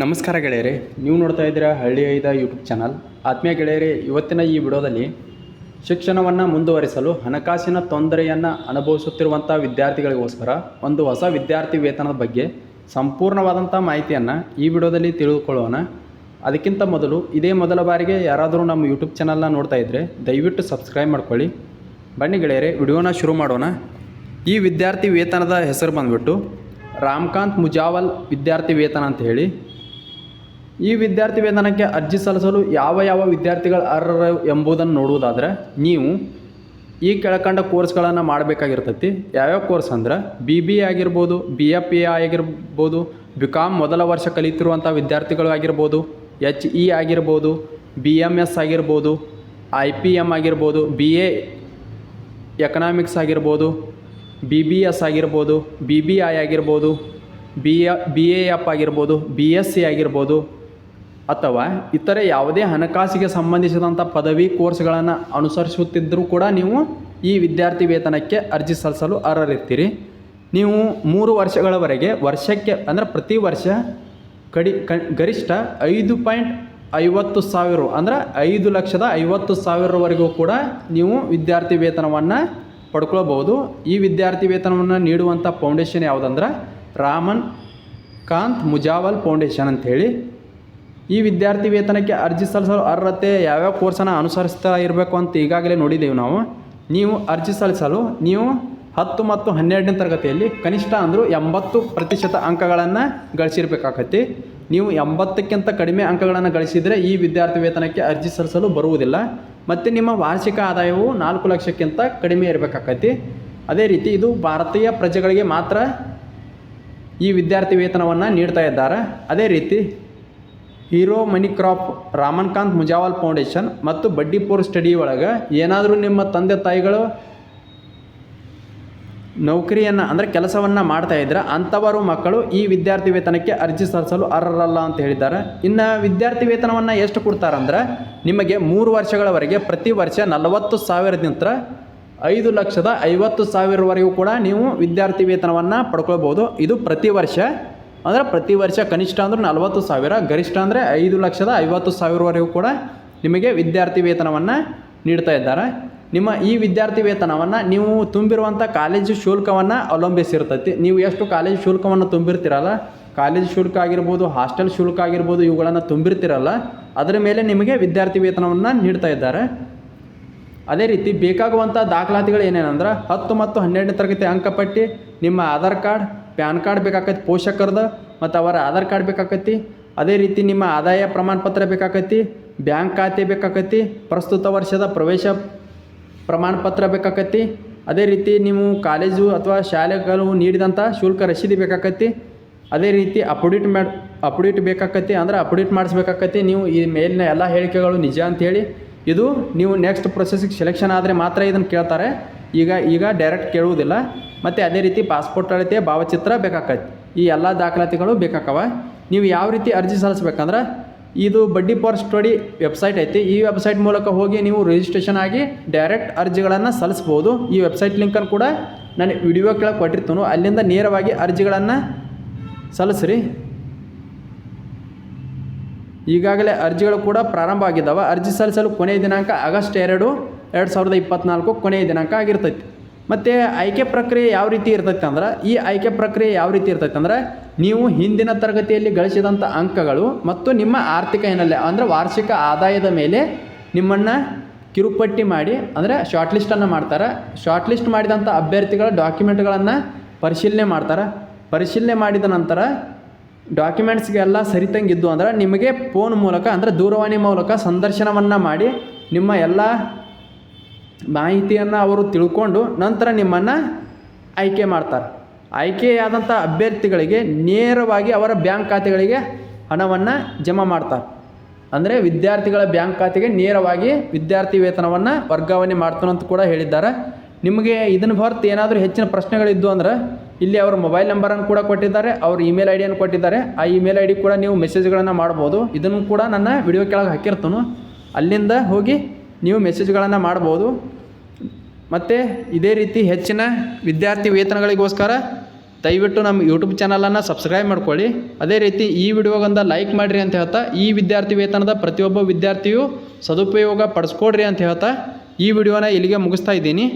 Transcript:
ನಮಸ್ಕಾರ ಗೆಳೆಯರೇ, ನೀವು ನೋಡ್ತಾ ಇದ್ದೀರಾ ಹಳ್ಳಿ ಐದ ಯೂಟ್ಯೂಬ್ ಚಾನಲ್ ಆತ್ಮೀಯ ಗೆಳೆಯರೇ, ಇವತ್ತಿನ ಈ ವಿಡಿಯೋದಲ್ಲಿ ಶಿಕ್ಷಣವನ್ನು ಮುಂದುವರಿಸಲು ಹಣಕಾಸಿನ ತೊಂದರೆಯನ್ನು ಅನುಭವಿಸುತ್ತಿರುವಂಥ ವಿದ್ಯಾರ್ಥಿಗಳಿಗೋಸ್ಕರ ಒಂದು ಹೊಸ ವಿದ್ಯಾರ್ಥಿ ವೇತನದ ಬಗ್ಗೆ ಸಂಪೂರ್ಣವಾದಂಥ ಮಾಹಿತಿಯನ್ನು ಈ ವಿಡಿಯೋದಲ್ಲಿ ತಿಳಿದುಕೊಳ್ಳೋಣ. ಅದಕ್ಕಿಂತ ಮೊದಲು ಇದೇ ಮೊದಲ ಬಾರಿಗೆ ಯಾರಾದರೂ ನಮ್ಮ ಯೂಟ್ಯೂಬ್ ಚಾನಲ್ನ ನೋಡ್ತಾ ಇದ್ದರೆ ದಯವಿಟ್ಟು ಸಬ್ಸ್ಕ್ರೈಬ್ ಮಾಡ್ಕೊಳ್ಳಿ. ಬನ್ನಿ ಗೆಳೆಯರೇ, ವಿಡಿಯೋನ ಶುರು ಮಾಡೋಣ. ಈ ವಿದ್ಯಾರ್ಥಿ ವೇತನದ ಹೆಸರು ಬಂದ್ಬಿಟ್ಟು ರಾಮಕಾಂತ್ ಮುಜಾವಲ್ ವಿದ್ಯಾರ್ಥಿ ವೇತನ ಅಂತ ಹೇಳಿ ಈ ವಿದ್ಯಾರ್ಥಿ ವೇತನಕ್ಕೆ ಅರ್ಜಿ ಸಲ್ಲಿಸಲು ಯಾವ ಯಾವ ವಿದ್ಯಾರ್ಥಿಗಳು ಅರ್ಹರು ಎಂಬುದನ್ನು ನೋಡುವುದಾದರೆ ನೀವು ಈ ಕೆಳಕಂಡ ಕೋರ್ಸ್ಗಳನ್ನು ಮಾಡಬೇಕಾಗಿರ್ತೈತಿ. ಯಾವ್ಯಾವ ಕೋರ್ಸ್ ಅಂದ್ರೆ ಬಿ ಬಿ ಎ ಆಗಿರ್ಬೋದು ಬಿ ಎಫ್ ಎ ಆಗಿರ್ಬೋದು ಬಿ ಕಾಮ್ ಮೊದಲ ವರ್ಷ ಕಲಿತಿರುವಂಥ ವಿದ್ಯಾರ್ಥಿಗಳು ಆಗಿರ್ಬೋದು ಎಚ್ ಇ ಆಗಿರ್ಬೋದು ಬಿ ಎಂ ಎಸ್ ಆಗಿರ್ಬೋದು ಐ ಪಿ ಎಂ ಆಗಿರ್ಬೋದು ಬಿ ಎ ಎಕನಾಮಿಕ್ಸ್ ಆಗಿರ್ಬೋದು ಬಿ ಬಿ ಎಸ್ ಆಗಿರ್ಬೋದು ಬಿ ಬಿ ಐ ಆಗಿರ್ಬೋದು B A B A F ಆಗಿರ್ಬೋದು ಬಿ ಎಸ್ ಸಿ ಆಗಿರ್ಬೋದು ಅಥವಾ ಇತರೆ ಯಾವುದೇ ಹಣಕಾಸಿಗೆ ಸಂಬಂಧಿಸಿದಂಥ ಪದವಿ ಕೋರ್ಸ್ಗಳನ್ನು ಅನುಸರಿಸುತ್ತಿದ್ದರೂ ಕೂಡ ನೀವು ಈ ವಿದ್ಯಾರ್ಥಿ ವೇತನಕ್ಕೆ ಅರ್ಜಿ ಸಲ್ಲಿಸಲು ಅರ್ಹರಿರ್ತೀರಿ. ನೀವು ಮೂರು ವರ್ಷಗಳವರೆಗೆ ವರ್ಷಕ್ಕೆ ಅಂದರೆ ಪ್ರತಿ ವರ್ಷ ಕಡಿ ಕ ಗರಿಷ್ಠ ಐದು ಪಾಯಿಂಟ್ ಐವತ್ತು ಸಾವಿರ ಅಂದರೆ ಐದು ಲಕ್ಷದ ಐವತ್ತು ಸಾವಿರವರೆಗೂ ಕೂಡ ನೀವು ವಿದ್ಯಾರ್ಥಿ ವೇತನವನ್ನು ಪಡ್ಕೊಳ್ಬೋದು ಈ ವಿದ್ಯಾರ್ಥಿ ವೇತನವನ್ನು ನೀಡುವಂಥ ಫೌಂಡೇಶನ್ ಯಾವುದಂದ್ರೆ ರಾಮನ್ ಕಾಂತ್ ಮುಜಾವಲ್ ಫೌಂಡೇಶನ್ ಅಂಥೇಳಿ ಈ ವಿದ್ಯಾರ್ಥಿ ವೇತನಕ್ಕೆ ಅರ್ಜಿ ಸಲ್ಲಿಸಲು ಅರ್ಹತೆ ಯಾವ್ಯಾವ ಕೋರ್ಸನ್ನು ಅನುಸರಿಸ್ತಾ ಇರಬೇಕು ಅಂತ ಈಗಾಗಲೇ ನೋಡಿದ್ದೇವೆ ನಾವು. ನೀವು ಅರ್ಜಿ ಸಲ್ಲಿಸಲು ನೀವು ಹತ್ತು ಮತ್ತು ಹನ್ನೆರಡನೇ ತರಗತಿಯಲ್ಲಿ ಕನಿಷ್ಠ ಅಂದರೂ ಎಂಬತ್ತು ಪ್ರತಿಶತ ಅಂಕಗಳನ್ನು ಗಳಿಸಿರ್ಬೇಕಾಗತ್ತೆ. ನೀವು ಎಂಬತ್ತಕ್ಕಿಂತ ಕಡಿಮೆ ಅಂಕಗಳನ್ನು ಗಳಿಸಿದರೆ ಈ ವಿದ್ಯಾರ್ಥಿ ವೇತನಕ್ಕೆ ಅರ್ಜಿ ಸಲ್ಲಿಸಲು ಬರುವುದಿಲ್ಲ. ಮತ್ತು ನಿಮ್ಮ ವಾರ್ಷಿಕ ಆದಾಯವು ನಾಲ್ಕು ಲಕ್ಷಕ್ಕಿಂತ ಕಡಿಮೆ ಇರಬೇಕಾಗತ್ತೆ. ಅದೇ ರೀತಿ ಇದು ಭಾರತೀಯ ಪ್ರಜೆಗಳಿಗೆ ಮಾತ್ರ ಈ ವಿದ್ಯಾರ್ಥಿ ವೇತನವನ್ನು ನೀಡ್ತಾ ಇದ್ದಾರೆ. ಅದೇ ರೀತಿ ಹೀರೋ ಮನಿ ಕ್ರಾಪ್ ರಾಮನ್ಕಾಂತ್ ಮುಜಾವಲ್ ಫೌಂಡೇಶನ್ ಮತ್ತು ಬಡ್ಡಿಪುರ್ ಸ್ಟಡಿ ಒಳಗೆ ಏನಾದರೂ ನಿಮ್ಮ ತಂದೆ ತಾಯಿಗಳು ನೌಕರಿಯನ್ನು, ಅಂದರೆ ಕೆಲಸವನ್ನು ಮಾಡ್ತಾ ಇದ್ರೆ, ಅಂಥವರು ಮಕ್ಕಳು ಈ ವಿದ್ಯಾರ್ಥಿ ವೇತನಕ್ಕೆ ಅರ್ಜಿ ಸಲ್ಲಿಸಲು ಅರ್ಹರಲ್ಲ ಅಂತ ಹೇಳಿದ್ದಾರೆ. ಇನ್ನು ವಿದ್ಯಾರ್ಥಿ ವೇತನವನ್ನು ಎಷ್ಟು ಕೊಡ್ತಾರಂದ್ರೆ ನಿಮಗೆ ಮೂರು ವರ್ಷಗಳವರೆಗೆ ಪ್ರತಿ ವರ್ಷ ನಲವತ್ತು ಸಾವಿರದಿಂದ ಐದು ಲಕ್ಷದ ಐವತ್ತು ಸಾವಿರವರೆಗೂ ಕೂಡ ನೀವು ವಿದ್ಯಾರ್ಥಿ ವೇತನವನ್ನು ಪಡ್ಕೊಳ್ಬೋದು. ಇದು ಪ್ರತಿ ವರ್ಷ ಅಂದರೆ ಪ್ರತಿ ವರ್ಷ ಕನಿಷ್ಠ ಅಂದರೆ ನಲವತ್ತು ಸಾವಿರ, ಗರಿಷ್ಠ ಅಂದರೆ ಐದು ಲಕ್ಷದ ಐವತ್ತು ಸಾವಿರವರೆಗೂ ಕೂಡ ನಿಮಗೆ ವಿದ್ಯಾರ್ಥಿ ವೇತನವನ್ನು ನೀಡ್ತಾ ಇದ್ದಾರೆ. ನಿಮ್ಮ ಈ ವಿದ್ಯಾರ್ಥಿ ವೇತನವನ್ನು ನೀವು ತುಂಬಿರುವಂಥ ಕಾಲೇಜು ಶುಲ್ಕವನ್ನು ಅವಲಂಬಿಸಿರ್ತೈತಿ. ನೀವು ಎಷ್ಟು ಕಾಲೇಜು ಶುಲ್ಕವನ್ನು ತುಂಬಿರ್ತೀರಲ್ಲ, ಕಾಲೇಜು ಶುಲ್ಕ ಆಗಿರ್ಬೋದು, ಹಾಸ್ಟೆಲ್ ಶುಲ್ಕ ಆಗಿರ್ಬೋದು, ಇವುಗಳನ್ನು ತುಂಬಿರ್ತಿರಲ್ಲ, ಅದರ ಮೇಲೆ ನಿಮಗೆ ವಿದ್ಯಾರ್ಥಿ ವೇತನವನ್ನು ನೀಡ್ತಾ ಇದ್ದಾರೆ. ಅದೇ ರೀತಿ ಬೇಕಾಗುವಂಥ ದಾಖಲಾತಿಗಳು ಏನೇನಂದ್ರೆ ಹತ್ತು ಮತ್ತು ಹನ್ನೆರಡನೇ ತರಗತಿ ಅಂಕಪಟ್ಟಿ ನಿಮ್ಮ ಆಧಾರ್ ಕಾರ್ಡ್ ಪ್ಯಾನ್ ಕಾರ್ಡ್ ಬೇಕಾಕೈತಿ, ಪೋಷಕರದ ಮತ್ತು ಅವರ ಆಧಾರ್ ಕಾರ್ಡ್ ಬೇಕಾಕೈತಿ. ಅದೇ ರೀತಿ ನಿಮ್ಮ ಆದಾಯ ಪ್ರಮಾಣ ಪತ್ರ ಬೇಕಾಕೈತಿ, ಬ್ಯಾಂಕ್ ಖಾತೆ ಬೇಕಾಕೈತಿ, ಪ್ರಸ್ತುತ ವರ್ಷದ ಪ್ರವೇಶ ಪ್ರಮಾಣ ಪತ್ರ ಬೇಕಾಕೈತಿ. ಅದೇ ರೀತಿ ನೀವು ಕಾಲೇಜು ಅಥವಾ ಶಾಲೆಗಳು ನೀಡಿದಂಥ ಶುಲ್ಕ ರಸೀದಿ ಬೇಕಾಕೈತಿ. ಅದೇ ರೀತಿ ಅಪ್ಡೇಟ್ ಮಾಡಿ ಅಪ್ಡೇಟ್ ಬೇಕಾಕತಿ ಅಂದ್ರೆ ಅಪ್ಡೇಟ್ ಮಾಡಿಸ್ಬೇಕಾಕತಿ. ನೀವು ಈ ಮೇಲಿನ ಎಲ್ಲ ಹೇಳಿಕೆಗಳು ನಿಜ ಅಂಥೇಳಿ ಇದು ನೀವು ನೆಕ್ಸ್ಟ್ ಪ್ರೊಸೆಸಿಗೆ ಸೆಲೆಕ್ಷನ್ ಆದರೆ ಮಾತ್ರ ಇದನ್ನು ಕೇಳ್ತಾರೆ. ಈಗ ಈಗ ಡೈರೆಕ್ಟ್ ಕೇಳುವುದಿಲ್ಲ. ಮತ್ತು ಅದೇ ರೀತಿ ಪಾಸ್ಪೋರ್ಟ್ ಅಳತೆ ಭಾವಚಿತ್ರ ಬೇಕಾಕೈತಿ. ಈ ಎಲ್ಲ ದಾಖಲಾತಿಗಳು ಬೇಕಾಕವ. ನೀವು ಯಾವ ರೀತಿ ಅರ್ಜಿ ಸಲ್ಲಿಸ್ಬೇಕಂದ್ರೆ ಇದು ಬಡ್ಡಿ ಪವರ್ ಸ್ಟಡಿ ವೆಬ್ಸೈಟ್ ಐತಿ. ಈ ವೆಬ್ಸೈಟ್ ಮೂಲಕ ಹೋಗಿ ನೀವು ರಿಜಿಸ್ಟ್ರೇಷನ್ ಆಗಿ ಡೈರೆಕ್ಟ್ ಅರ್ಜಿಗಳನ್ನು ಸಲ್ಲಿಸ್ಬೋದು ಈ ವೆಬ್ಸೈಟ್ ಲಿಂಕನ್ನು ಕೂಡ ನಾನು ವಿಡಿಯೋ ಕೆಳಗೆ ಕೊಟ್ಟಿರ್ತೀನಿ. ಅಲ್ಲಿಂದ ನೇರವಾಗಿ ಅರ್ಜಿಗಳನ್ನು ಸಲ್ಲಿಸ್ರಿ. ಈಗಾಗಲೇ ಅರ್ಜಿಗಳು ಕೂಡ ಪ್ರಾರಂಭ ಆಗಿದ್ದಾವೆ. ಅರ್ಜಿ ಸಲ್ಲಿಸಲು ಕೊನೆಯ ದಿನಾಂಕ ಆಗಸ್ಟ್ ಎರಡು. ಎರಡು ಸಾವಿರದ ಇಪ್ಪತ್ತ್ನಾಲ್ಕು ಕೊನೆಯ ದಿನಾಂಕ ಆಗಿರ್ತೈತಿ. ಮತ್ತು ಆಯ್ಕೆ ಪ್ರಕ್ರಿಯೆ ಯಾವ ರೀತಿ ಇರ್ತೈತೆ ಅಂದ್ರೆ, ಈ ಆಯ್ಕೆ ಪ್ರಕ್ರಿಯೆ ಯಾವ ರೀತಿ ಇರ್ತೈತೆ ಅಂದರೆ, ನೀವು ಹಿಂದಿನ ತರಗತಿಯಲ್ಲಿ ಗಳಿಸಿದಂಥ ಅಂಕಗಳು ಮತ್ತು ನಿಮ್ಮ ಆರ್ಥಿಕ ಹಿನ್ನೆಲೆ ಅಂದರೆ ವಾರ್ಷಿಕ ಆದಾಯದ ಮೇಲೆ ನಿಮ್ಮನ್ನು ಕಿರುಪಟ್ಟಿ ಮಾಡಿ ಅಂದರೆ ಶಾರ್ಟ್ ಲಿಸ್ಟನ್ನು ಮಾಡ್ತಾರೆ. ಶಾರ್ಟ್ ಲಿಸ್ಟ್ ಮಾಡಿದಂಥ ಅಭ್ಯರ್ಥಿಗಳ ಡಾಕ್ಯುಮೆಂಟ್ಗಳನ್ನು ಪರಿಶೀಲನೆ ಮಾಡ್ತಾರೆ. ಪರಿಶೀಲನೆ ಮಾಡಿದ ನಂತರ ಡಾಕ್ಯುಮೆಂಟ್ಸ್ಗೆಲ್ಲ ಸರಿತಂಗಿದ್ದು ಅಂದ್ರೆ ನಿಮಗೆ ಫೋನ್ ಮೂಲಕ ಅಂದರೆ ದೂರವಾಣಿ ಮೂಲಕ ಸಂದರ್ಶನವನ್ನು ಮಾಡಿ ನಿಮ್ಮ ಎಲ್ಲ ಮಾಹಿತಿಯನ್ನು ಅವರು ತಿಳ್ಕೊಂಡು ನಂತರ ನಿಮ್ಮನ್ನು ಆಯ್ಕೆ ಮಾಡ್ತಾರೆ. ಆಯ್ಕೆಯಾದಂಥ ಅಭ್ಯರ್ಥಿಗಳಿಗೆ ನೇರವಾಗಿ ಅವರ ಬ್ಯಾಂಕ್ ಖಾತೆಗಳಿಗೆ ಹಣವನ್ನು ಜಮಾ ಮಾಡ್ತಾರೆ. ಅಂದರೆ ವಿದ್ಯಾರ್ಥಿಗಳ ಬ್ಯಾಂಕ್ ಖಾತೆಗೆ ನೇರವಾಗಿ ವಿದ್ಯಾರ್ಥಿ ವೇತನವನ್ನು ವರ್ಗಾವಣೆ ಮಾಡ್ತಾನಂತ ಕೂಡ ಹೇಳಿದ್ದಾರೆ. ನಿಮಗೆ ಇದನ್ನು ಹೊರತು ಏನಾದರೂ ಹೆಚ್ಚಿನ ಪ್ರಶ್ನೆಗಳಿದ್ದು ಅಂದ್ರೆ ಇಲ್ಲಿ ಅವರ ಮೊಬೈಲ್ ನಂಬರನ್ನು ಕೂಡ ಕೊಟ್ಟಿದ್ದಾರೆ, ಅವ್ರ ಇಮೇಲ್ ಐ ಡಿಯನ್ನು ಕೊಟ್ಟಿದ್ದಾರೆ. ಆ ಇಮೇಲ್ ಐ ಡಿ ಕೂಡ ನೀವು ಮೆಸೇಜ್ಗಳನ್ನು ಮಾಡ್ಬೋದು. ಇದನ್ನು ಕೂಡ ನನ್ನ ವಿಡಿಯೋ ಕೆಳಗೆ ಹಾಕಿರ್ತಾನು. ಅಲ್ಲಿಂದ ಹೋಗಿ ನೀವು ಮೆಸೇಜ್ಗಳನ್ನು ಮಾಡ್ಬೋದು. ಮತ್ತು ಇದೇ ರೀತಿ ಹೆಚ್ಚಿನ ವಿದ್ಯಾರ್ಥಿ ವೇತನಗಳಿಗೋಸ್ಕರ ದಯವಿಟ್ಟು ನಮ್ಮ ಯೂಟ್ಯೂಬ್ ಚಾನಲನ್ನು ಸಬ್ಸ್ಕ್ರೈಬ್ ಮಾಡ್ಕೊಳ್ಳಿ. ಅದೇ ರೀತಿ ಈ ವಿಡಿಯೋಗೊಂದು ಲೈಕ್ ಮಾಡಿರಿ ಅಂತ ಹೇಳ್ತಾ, ಈ ವಿದ್ಯಾರ್ಥಿ ವೇತನದ ಪ್ರತಿಯೊಬ್ಬ ವಿದ್ಯಾರ್ಥಿಯು ಸದುಪಯೋಗ ಪಡಿಸ್ಕೊಡ್ರಿ ಅಂತ ಹೇಳ್ತಾ, ಈ ವಿಡಿಯೋನ ಇಲ್ಲಿಗೆ ಮುಗಿಸ್ತಾ ಇದ್ದೀನಿ.